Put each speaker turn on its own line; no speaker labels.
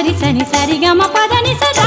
సరి సని సరిగమ పదని సరి